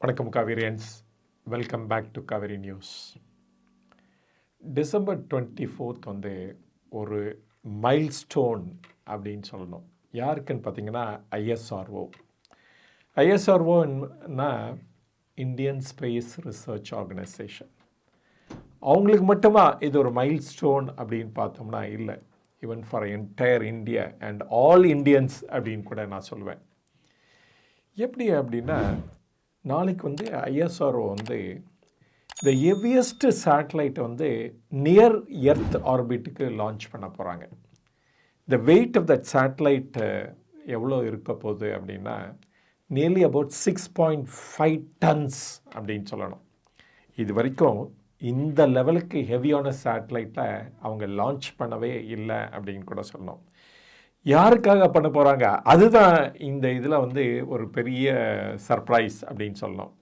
வணக்கம் Kaverians. Welcome back to Kaveri news. December twenty fourth வந்து ஒரு மைல்ஸ்டோன் அப்படின்னு சொல்லணும். யாருக்குன்னு பார்த்தீங்கன்னா ஐஎஸ்ஆர்ஓ. ஐஎஸ்ஆர்ஓன்னா இந்தியன் ஸ்பேஸ் ரிசர்ச் ஆர்கனைசேஷன் அவங்களுக்கு மட்டுமா இது ஒரு மைல்ஸ்டோன் அப்படின்னு பார்த்தோம்னா இல்லை. Even for entire India and all Indians அப்படின்னு கூட நான் சொல்லுவேன் எப்படி அப்படின்னா நாளைக்கு வந்து ஐஎஸ்ஆர்ஓ வந்து இந்த ஹெவியஸ்ட் சேட்டலைட்டை வந்து நியர் எர்த் ஆர்பிட்டுக்கு லான்ச் பண்ண போகிறாங்க the weight of that satellite எவ்வளோ இருக்க போகுது அப்படின்னா nearly about six point five tons அப்படின்னு சொல்லணும். இது வரைக்கும் இந்த லெவலுக்கு ஹெவியான சேட்டலைட்டை அவங்க லான்ச் பண்ணவே இல்லை அப்படின்னு கூட சொல்லணும். யாருக்காக பண்ண போகிறாங்க அதுதான் இந்த இதில் வந்து ஒரு பெரிய சர்ப்ரைஸ் அப்படின்னு சொல்லணும்.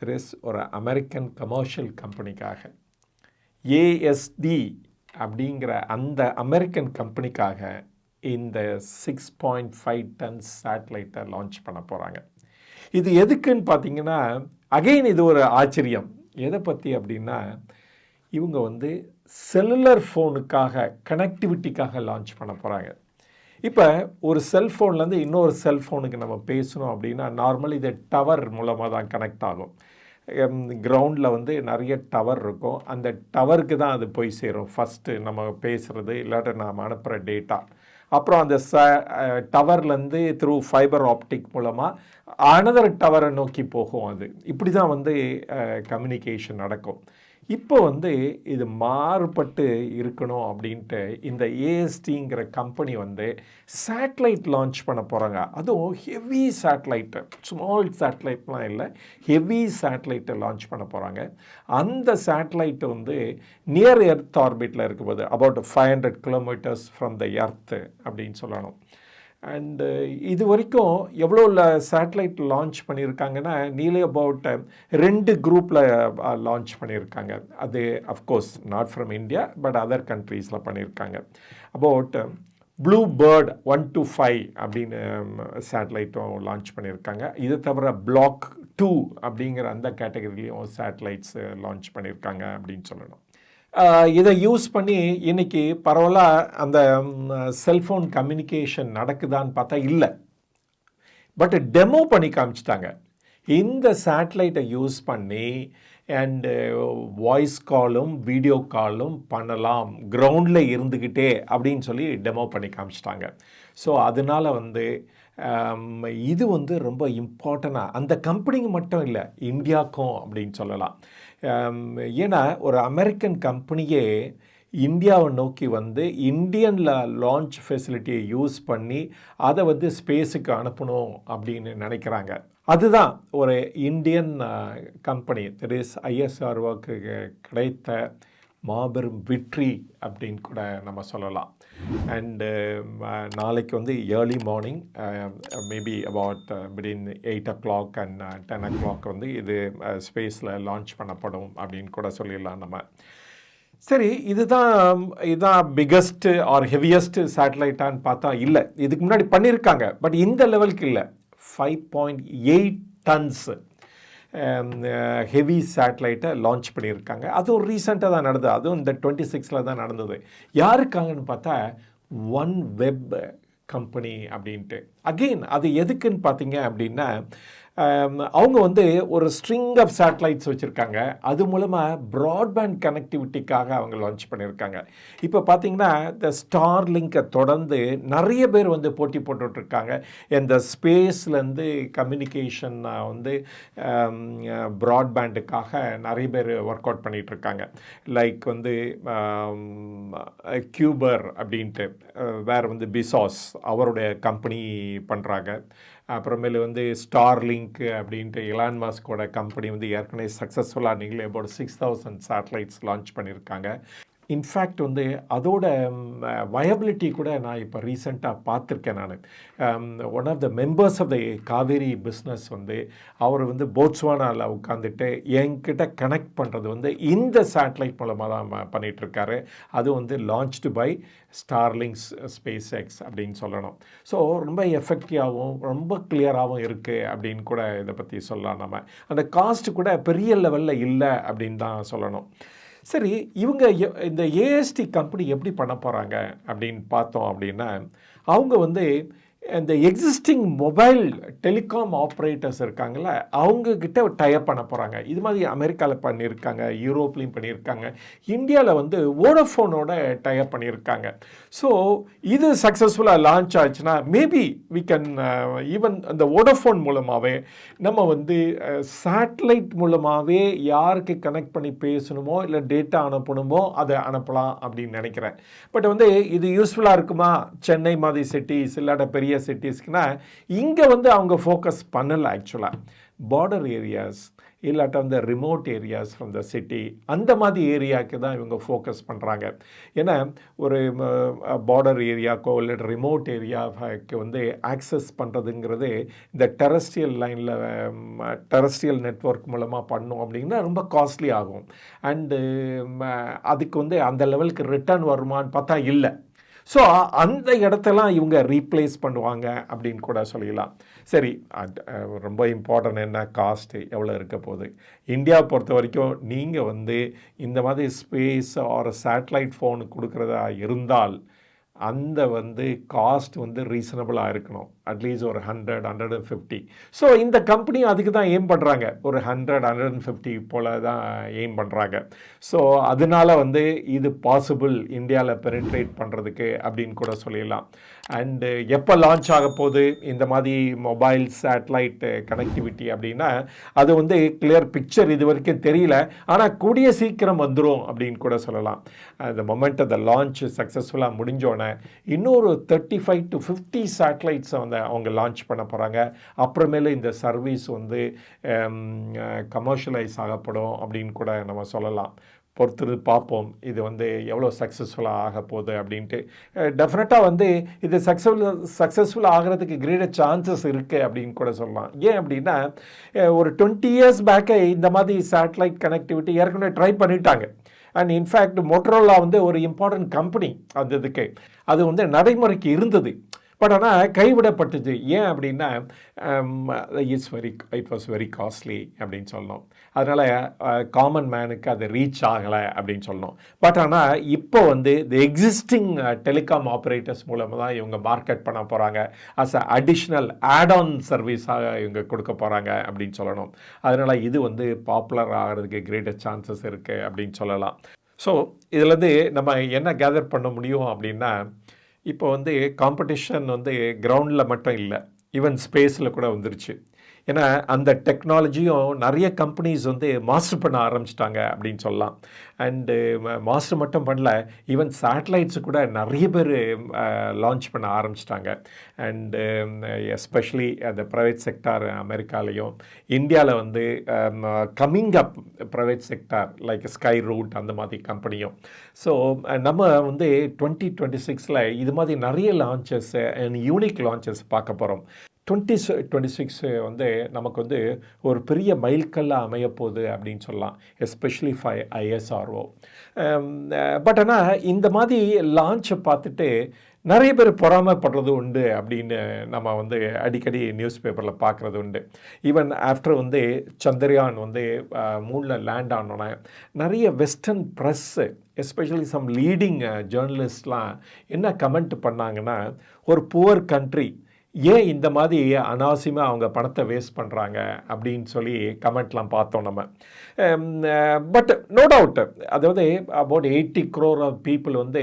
தெர் இஸ் ஒரு அமெரிக்கன் கமர்ஷியல் கம்பெனிக்காக ஏஎஸ்டி அப்படிங்கிற அந்த அமெரிக்கன் கம்பெனிக்காக இந்த சிக்ஸ் பாயிண்ட் ஃபைவ் டன்ஸ் சேட்டலைட்டை லான்ச் பண்ண போகிறாங்க இது எதுக்குன்னு பார்த்தீங்கன்னா அகைன் இது ஒரு ஆச்சரியம். எதை பற்றி அப்படின்னா இவங்க வந்து செல்லுலர் ஃபோனுக்காக கனெக்டிவிட்டிக்காக லான்ச் பண்ண போகிறாங்க இப்போ ஒரு செல்ஃபோன்லேருந்து இன்னொரு செல்ஃபோனுக்கு நம்ம பேசணும் அப்படின்னா நார்மல் இது டவர் மூலமாக தான் கனெக்ட் ஆகும். கிரவுண்டில் வந்து நிறைய டவர் இருக்கும். அந்த டவருக்கு தான் அது போய் சேரும். ஃபஸ்ட்டு நம்ம பேசுகிறது இல்லாட்ட நாம் அனுப்புகிற டேட்டா அப்புறம் அந்த ச டவர்லேருந்து த்ரூ ஃபைபர் ஆப்டிக் மூலமாக அனதர் டவரை நோக்கி போகும் அது. இப்படி தான் வந்து கம்யூனிகேஷன் நடக்கும். இப்போ வந்து இது மாறுபட்டு இருக்கணும் அப்படின்ட்டு இந்த ஏஎஸ்டிங்கிற கம்பெனி வந்து சேட்டலைட் லான்ச் பண்ண போகிறாங்க அதுவும் ஹெவி சேட்டலைட்டு ஸ்மால் சேட்டலைட்லாம் இல்லை ஹெவி சேட்டலைட்டை லான்ச் பண்ண போகிறாங்க அந்த சேட்டலைட்டு வந்து நியர் எர்த் ஆர்பிட்டில் இருக்கும்போது about five hundred kilometres from the earth அப்படின்னு சொல்லணும். அண்டு uh, இது வரைக்கும் எவ்வளோ சேட்டலைட் லான்ச் பண்ணியிருக்காங்கன்னா நீலே அபவுட் uh, ரெண்டு குரூப்பில் லான்ச் பண்ணியிருக்காங்க. அது of course not from India but other கண்ட்ரீஸில் பண்ணியிருக்காங்க. About Blue Bird one two five அப்படின்னு um, சேட்டலைட்டும் லான்ச் பண்ணியிருக்காங்க. இது தவிர பிளாக் டூ அப்படிங்கிற அந்த கேட்டகரிலையும் சேட்டலைட்ஸ் லான்ச் பண்ணியிருக்காங்க அப்படின்னு சொல்லணும். இதை யூஸ் பண்ணி இன்றைக்கி பரவலாக அந்த செல்ஃபோன் கம்யூனிகேஷன் நடக்குதான்னு பார்த்தா இல்லை. பட் டெமோ பண்ணி காமிச்சிட்டாங்க. இந்த சேட்டலைட்டை யூஸ் பண்ணி அண்டு வாய்ஸ் காலும் வீடியோ காலும் பண்ணலாம். கிரவுண்டில் இருந்துக்கிட்டே அப்படின்னு சொல்லி டெமோ பண்ணி காமிச்சிட்டாங்க. ஸோ அதனால் வந்து இது வந்து ரொம்ப இம்பார்ட்டண்ட்டாக அந்த கம்பெனிக்கு மட்டும் இல்லை இந்தியாவுக்கும் அப்படின்னு சொல்லலாம். ஏன்னா ஒரு அமெரிக்கன் கம்பெனியே இந்தியாவை நோக்கி வந்து இந்தியனில் லான்ச் ஃபெசிலிட்டியை யூஸ் பண்ணி அதை வந்து ஸ்பேஸுக்கு அனுப்பணும் அப்படின்னு நினைக்கிறாங்க. அதுதான் ஒரு இந்தியன் கம்பெனி தெர் இஸ் ஐஎஸ்ஆர்ஓக்கு கிடைத்த மாபெரும் வெற்றி அப்படின்னு கூட நம்ம சொல்லலாம். அண்டு um, uh, நாளைக்கு வந்து early morning maybe about between eight o'clock and ten o'clock வந்து இது uh, ஸ்பேஸில் லான்ச் பண்ணப்படும் அப்படின்னு கூட சொல்லிடலாம் நம்ம. சரி இதுதான் இதுதான் பிக்கஸ்ட்டு ஆர் ஹெவியஸ்ட்டு சேட்டலைட்டான்னு பார்த்தா இல்லை. இதுக்கு முன்னாடி பண்ணியிருக்காங்க பட் இந்த லெவலுக்கு இல்லை. Five point eight tons heavy சேட்டலைட்டை launch பண்ணியிருக்காங்க. அதுவும் ரீசெண்டாக தான் நடந்தது. அதுவும் இந்த டுவெண்ட்டி சிக்ஸில் தான் நடந்தது. யாருக்காங்கன்னு பார்த்தா ஒன் வெப் கம்பெனி அப்படின்ட்டு. அகெயின் அது எதுக்குன்னு பார்த்தீங்க அப்படின்னா அவங்க வந்து ஒரு ஸ்ட்ரிங் ஆஃப் சேட்டலைட்ஸ் வச்சுருக்காங்க. அது மூலமாக ப்ராட்பேண்ட் கனெக்டிவிட்டிக்காக அவங்க லான்ச் பண்ணியிருக்காங்க. இப்போ பார்த்தீங்கன்னா இந்த ஸ்டார் லிங்கை தொடர்ந்து நிறைய பேர் வந்து போட்டி போட்டுட்ருக்காங்க. இந்த ஸ்பேஸ்லேருந்து கம்யூனிகேஷன் வந்து ப்ராட்பேண்டுக்காக நிறைய பேர் ஒர்க் அவுட் பண்ணிகிட்ருக்காங்க லைக் வந்து கியூபர் அப்படின்ட்டு வேறு வந்து பிசாஸ் அவருடைய கம்பெனி பண்ணுறாங்க அப்புறமேலு வந்து ஸ்டார் லிங்க் அப்படின்ட்டு இலான் மாஸ்கோட கம்பெனி வந்து ஏற்கனவே சக்ஸஸ்ஃபுல்லாக நீங்களே about six thousand satellites launch பண்ணியிருக்காங்க இன்ஃபேக்ட் வந்து அதோட வயபிலிட்டி கூட நான் இப்போ ரீசெண்டாக பார்த்துருக்கேன் நான். One of the members of the Kaveri business வந்து அவர் வந்து போட்ஸ்வானாவில் உட்காந்துட்டு என்கிட்ட கனெக்ட் பண்ணுறது வந்து இந்த சேட்டலைட் மூலமாக தான் பண்ணிகிட்ருக்காரு அது வந்து launched by Starlinks space X அப்படின்னு சொல்லணும். ஸோ ரொம்ப எஃபெக்டிவாகவும் ரொம்ப கிளியராகவும் இருக்குது அப்படின்னு கூட இதை பற்றி சொல்லலாம் நம்ம. அந்த காஸ்ட் கூட பெரிய லெவலில் இல்லை அப்படின்னு தான் சொல்லணும். சரி இவங்க இந்த ஏஎஸ்டி கம்பெனி எப்படி பண்ண போகிறாங்க அப்படின்னு பார்த்தோம் அப்படின்னா அவங்க வந்து இந்த எக்ஸிஸ்டிங் மொபைல் டெலிகாம் ஆப்ரேட்டர்ஸ் இருக்காங்கள அவங்க கிட்ட டைப் பண்ண போகிறாங்க இது மாதிரி அமெரிக்காவில் பண்ணியிருக்காங்க யூரோப்லேயும் பண்ணியிருக்காங்க இந்தியாவில் வந்து வோடஃபோனோட டைப் பண்ணியிருக்காங்க ஸோ இது சக்ஸஸ்ஃபுல்லாக லான்ச் ஆச்சுன்னா மேபி வி கேன் ஈவன் அந்த வோடஃபோன் மூலமாகவே நம்ம வந்து uh, சேட்டலைட் மூலமாகவே யாருக்கு கனெக்ட் பண்ணி பேசணுமோ இல்லை டேட்டா அனுப்பணுமோ அதை அனுப்பலாம் அப்படின்னு நினைக்கிறேன். பட் வந்து இது யூஸ்ஃபுல்லாக இருக்குமா? சென்னை மாதிரி சிட்டிஸ் இல்லாட்ட பெரிய சிட்டிஸ்க்குனா இங்கே வந்து அவங்க ஃபோக்கஸ் பண்ணலை ஆக்சுவலாக பார்டர் ஏரியாஸ் இல்லாட்ட அந்த remote areas from the city அந்த மாதிரி ஏரியாவுக்கு தான் இவங்க ஃபோக்கஸ் பண்ணுறாங்க ஏன்னா ஒரு பார்டர் ஏரியாக்கோ இல்லை ரிமோட் ஏரியாவுக்கு வந்து ஆக்சஸ் பண்ணுறதுங்கிறது இந்த டெரஸ்ட்ரியல் லைனில் டெரஸ்ட்ரியல் நெட்வொர்க் மூலமாக பண்ணோம் அப்படின்னா ரொம்ப காஸ்ட்லி ஆகும். அண்டு அதுக்கு வந்து அந்த லெவலுக்கு ரிட்டர்ன் வருமான்னு பார்த்தா இல்லை. ஸோ அந்த இடத்தெல்லாம் இவங்க ரீப்ளேஸ் பண்ணுவாங்க அப்படின்னு கூட சொல்லிடலாம். சரி அது, ரொம்ப இம்பார்ட்டன்ட் என்ன? காஸ்ட்டு எவ்வளோ இருக்க போகுது? இந்தியா பொறுத்த வரைக்கும் நீங்கள் வந்து இந்த மாதிரி ஸ்பேஸ் ஆர் சேட்டலைட் ஃபோன் கொடுக்குறதா இருந்தால் அந்த வந்து காஸ்ட் வந்து ரீசனபிளாக இருக்கணும். அட்லீஸ்ட் ஒரு hundred hundred and fifty so இந்த கம்பெனி அதுக்கு தான் எய்ம் பண்ணுறாங்க ஒரு ஹண்ட்ரட் ஹண்ட்ரட் அண்ட் ஃபிஃப்டி போல் தான் எய்ம் பண்ணுறாங்க ஸோ அதனால வந்து இது பாசிபிள் இந்தியாவில் பெனிட்ரேட் பண்ணுறதுக்கு அப்படின்னு கூட சொல்லிடலாம். அண்டு எப்போ லான்ச் ஆக போகுது? இந்த மாதிரி மொபைல் சேட்டலைட் கனெக்டிவிட்டி அப்படின்னா அது வந்து கிளியர் பிக்சர் இது வரைக்கும் தெரியல. ஆனால் கூடிய சீக்கிரம் வந்துடும் அப்படின்னு கூட சொல்லலாம். அந்த மொமெண்ட் அந்த லான்ச் சக்ஸஸ்ஃபுல்லாக முடிஞ்சோடனே இன்னொரு தேர்ட்டி ஃபைவ் டு ஃபிஃப்டி சேட்டலைட்ஸை வந்து அவங்க லான்ச் பண்ண போகிறாங்க அப்புறமேல இந்த சர்வீஸ் வந்து um, கமர்ஷியலைஸ் ஆகப்படும் அப்படின்னு கூட நம்ம சொல்லலாம். பொறுத்து பார்ப்போம். இது வந்து எவ்வளோ சக்ஸஸ்ஃபுல்லாக ஆக போகுது அப்படின்ட்டு. டெஃபினட்டாக வந்து இது சக்ஸஸ்ஃபுல் சக்ஸஸ்ஃபுல் ஆகிறதுக்கு கிரேட்டர் சான்சஸ் இருக்குது அப்படின்னு கூட சொல்லலாம். ஏன் அப்படின்னா ஒரு டுவெண்ட்டி இயர்ஸ் பேக்கே இந்த மாதிரி சேட்டலைட் கனெக்டிவிட்டி ஏற்கனவே ட்ரை பண்ணிட்டாங்க. அண்ட் இன்ஃபேக்ட் மோட்டரோலா வந்து ஒரு இம்பார்ட்டன்ட் கம்பெனி அந்த இதுக்கு. அது வந்து நடைமுறைக்கு இருந்தது. பட் ஆனால் கைவிடப்பட்டது. ஏன் அப்படின்னா it's very it was very costly அப்படின்னு சொல்லணும். அதனால் காமன் uh, மேனுக்கு அது ரீச் ஆகலை அப்படின்னு சொல்லணும். பட் ஆனால் இப்போ வந்து தி எக்ஸிஸ்டிங் டெலிகாம் ஆப்ரேட்டர்ஸ் மூலமாக தான் இவங்க மார்க்கெட் பண்ண போகிறாங்க as a additional add on சர்வீஸாக இவங்க கொடுக்க போகிறாங்க அப்படின்னு சொல்லணும். அதனால் இது வந்து பாப்புலர் ஆகிறதுக்கு கிரேட்டர் சான்சஸ் இருக்குது அப்படின்னு சொல்லலாம். ஸோ இதுலேருந்து நம்ம என்ன கேதர் பண்ண முடியும் அப்படின்னா இப்போ வந்து காம்படிஷன் வந்து கிரவுண்டில் மட்டும் இல்லை ஈவன் ஸ்பேஸில் கூட வந்துருச்சு. ஏன்னா அந்த டெக்னாலஜியும் நிறைய கம்பெனிஸ் வந்து மாஸ்டர் பண்ண ஆரம்பிச்சிட்டாங்க அப்படின்னு சொல்லலாம். அண்டு மாஸ்டர் மட்டும் பண்ணல ஈவன் சேட்டலைட்ஸு கூட நிறைய பேர் லான்ச் பண்ண ஆரம்பிச்சிட்டாங்க. அண்டு எஸ்பெஷலி அந்த ப்ரைவேட் செக்டார் அமெரிக்காலையும் இந்தியாவில் வந்து coming up private sector like Skyroot அந்த மாதிரி கம்பெனியும் ஸோ நம்ம வந்து டுவெண்ட்டி டுவெண்ட்டி சிக்ஸில் இது மாதிரி நிறைய லான்ச்சஸ் அண்ட் யூனிக் லான்ச்சஸ் பார்க்க போகிறோம் டுவெண்ட்டி டுவெண்ட்டி சிக்ஸ் வந்து நமக்கு வந்து ஒரு பெரிய மைல்கல்லாக அமையப்போகுது அப்படின்னு சொல்லலாம் எஸ்பெஷலி ஃபை ஐஎஸ்ஆர்ஓ பட் ஆனால் இந்த மாதிரி லான்ச்சை பார்த்துட்டு நிறைய பேர் பொறாமப்படுறது உண்டு அப்படின்னு நம்ம வந்து அடிக்கடி நியூஸ் பேப்பரில் பார்க்குறது உண்டு. ஈவன் ஆஃப்டர் வந்து சந்திரயான் வந்து மூணில் லேண்ட் ஆனோன்னே நிறைய western press especially some leading ஜேர்னலிஸ்ட்லாம் என்ன கமெண்ட் பண்ணாங்கன்னா ஒரு புவர் கண்ட்ரி ஏன் இந்த மாதிரி அனாவசியமாக அவங்க பணத்தை வேஸ்ட் பண்ணுறாங்க அப்படின்னு சொல்லி கமெண்ட்லாம் பார்த்தோம் நம்ம. பட் நோ டவுட் அதாவது about eighty crore of people வந்து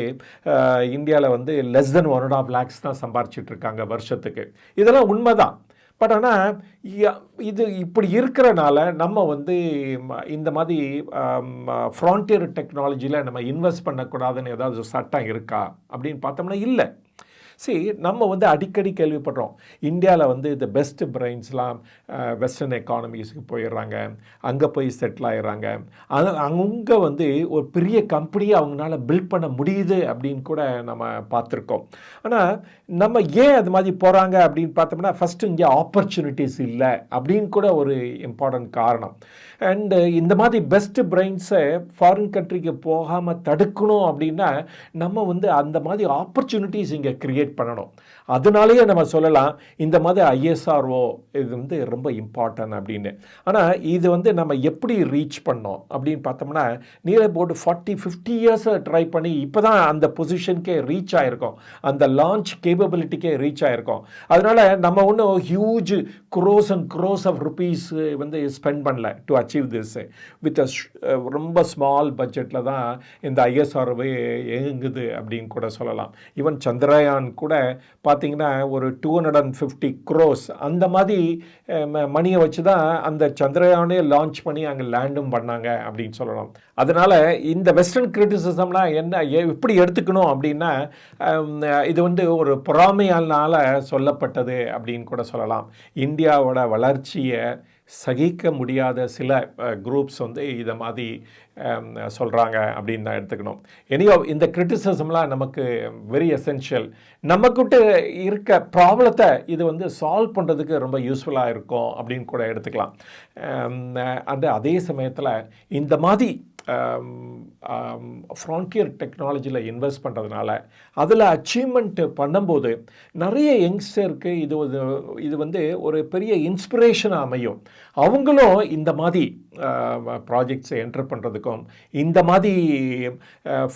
இந்தியாவில் வந்து less than one and of lakhs தான் சம்பாரிச்சிட்டு இருக்காங்க வருஷத்துக்கு. இதெல்லாம் உண்மைதான். பட் ஆனால் இது இப்படி இருக்கிறனால நம்ம வந்து இந்த மாதிரி ஃப்ரான்டியர் டெக்னாலஜியில் நம்ம இன்வெஸ்ட் பண்ணக்கூடாதுன்னு ஏதாவது சட்டம் இருக்கா அப்படின்னு பார்த்தோம்னா இல்லை. சரி நம்ம வந்து அடிக்கடி கேள்விப்படுறோம். இந்தியாவில் வந்து இந்த பெஸ்ட் பிரெயின்ஸ்லாம் வெஸ்டர்ன் எக்கானமிஸ்க்கு போயிடுறாங்க. அங்கே போய் செட்டில் ஆயிடுறாங்க. அது அங்கே வந்து ஒரு பெரிய கம்பெனியை அவங்களால பில்ட் பண்ண முடியுது அப்படின்னு கூட நம்ம பார்த்துருக்கோம். ஆனால் நம்ம ஏன் அது மாதிரி போகிறாங்க அப்படின்னு பார்த்தோம்னா ஃபஸ்ட்டு இங்கே ஆப்பர்ச்சுனிட்டிஸ் இல்லை அப்படின்னு கூட ஒரு இம்பார்ட்டன்ட் காரணம். அண்டு இந்த மாதிரி பெஸ்ட் பிரெயின்ஸை ஃபாரின் கண்ட்ரிக்கு போகாமல் தடுக்கணும் அப்படின்னா நம்ம வந்து அந்த மாதிரி ஆப்பர்ச்சுனிட்டிஸ் இங்கே க்ரியேட் பண்ணணும். அதனாலேயே நம்ம சொல்லலாம் இந்த மாதிரி ஐஎஸ்ஆர்ஓ இது வந்து ரொம்ப இம்பார்ட்டன்ட் அப்படின்னு. ஆனால் இது வந்து நம்ம எப்படி ரீச் பண்ணோம் அப்படின்னு பார்த்தோம்னா நீரை போட்டு ஃபார்ட்டி ஃபிஃப்டி இயர்ஸை ட்ரை பண்ணி இப்போ தான் அந்த பொசிஷனுக்கே ரீச் ஆகிருக்கோம் அந்த லான்ச் கேப்பபிலிட்டிக்கே ரீச் ஆகிருக்கோம் அதனால் நம்ம ஒன்றும் huge crores and crores of rupees வந்து ஸ்பெண்ட் பண்ணல டு அச்சீவ் திஸ் வித் ரொம்ப ஸ்மால் பட்ஜெட்டில் தான் இந்த ஐஎஸ்ஆர்ஓவே இயங்குது அப்படின்னு கூட சொல்லலாம். ஈவன் சந்திரயான் கூட பார்த்தீங்கன்னா ஒரு two hundred and fifty crores அந்த மாதிரி மணியை வச்சு தான் அந்த சந்திரயானே லான்ச் பண்ணி அங்கே லேண்டும் பண்ணாங்க அப்படின்னு சொல்லலாம் அதனால் இந்த வெஸ்டர்ன் கிரிட்டிசிசம்லாம் என்ன எப்படி எடுத்துக்கணும் அப்படின்னா இது வந்து ஒரு பொறாமையால் சொல்லப்பட்டது அப்படின்னு கூட சொல்லலாம். இந்தியாவோட வளர்ச்சியை சகிக்க முடியாத சில குரூப்ஸ் வந்து இதை மாதிரி சொல்கிறாங்க அப்படின்னு தான் எடுத்துக்கணும். எனியோ இந்த கிரிட்டிசிசம்லாம் நமக்கு வெரி எசென்ஷியல் நம்மக்கிட்ட இருக்க ப்ராப்ளத்தை இது வந்து சால்வ் பண்ணுறதுக்கு ரொம்ப யூஸ்ஃபுல்லாக இருக்கும் அப்படின்னு கூட எடுத்துக்கலாம். அந்த அதே சமயத்தில் இந்த மாதிரி ஃப்ரான்டியர் டெக்னாலஜியில் இன்வெஸ்ட் பண்ணுறதுனால அதில் அச்சீவ்மெண்ட்டு பண்ணும்போது நிறைய யங்ஸ்டருக்கு இது இது வந்து ஒரு பெரிய இன்ஸ்பிரேஷனாக அமையும். அவங்களும் இந்த மாதிரி ப்ராஜெக்ட்ஸை என்டர் பண்ணுறதுக்கும் இந்த மாதிரி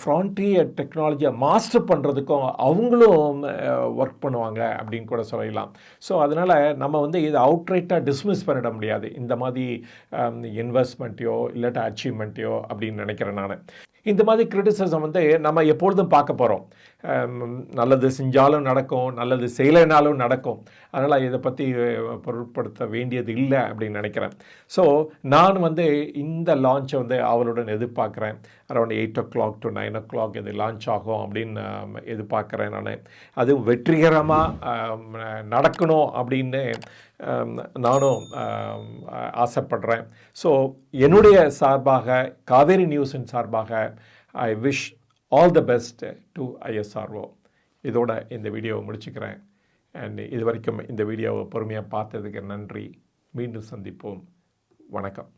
ஃப்ரான்டியர் டெக்னாலஜியை மாஸ்டர் பண்ணுறதுக்கும் அவங்களும் ஒர்க் பண்ணுவாங்க அப்படின்னு கூட சொல்லலாம். ஸோ அதனால் நம்ம வந்து இதை அவுட்ரைட்டாக டிஸ்மிஸ் பண்ணிட முடியாது. இந்த மாதிரி இன்வெஸ்ட்மெண்ட்டையோ இல்லாட்டா அச்சீவ்மெண்ட்டையோ அப்படின்னு நினைக்கிறேன் நான். இந்த மாதிரி கிரிட்டிசிசம் வந்து நம்ம எப்பொழுதும் பார்க்க போகிறோம் நல்லது செஞ்சாலும் நடக்கும் நல்லது செய்யலைனாலும் நடக்கும். அதனால் இதை பற்றி பொருட்படுத்த வேண்டியது இல்லை அப்படின்னு நினைக்கிறேன். ஸோ நான் வந்து இந்த லான்ச்சை வந்து அவளுடன் எதிர்பார்க்குறேன். Around eight o'clock to nine o'clock இது லான்ச் ஆகும் அப்படின்னு எதிர்பார்க்குறேன் நான். அதுவும் வெற்றிகரமாக நடக்கணும் அப்படின்னு நானும் ஆசைப்படுறேன். ஸோ என்னுடைய சார்பாக காவேரி நியூஸின் சார்பாக I wish all the best to ISRO இதோட இந்த வீடியோவை முடிச்சுக்கிறேன். அண்ட் இது வரைக்கும் இந்த வீடியோவை பொறுமையாக பார்த்ததுக்கு நன்றி. மீண்டும் சந்திப்போம். வணக்கம்.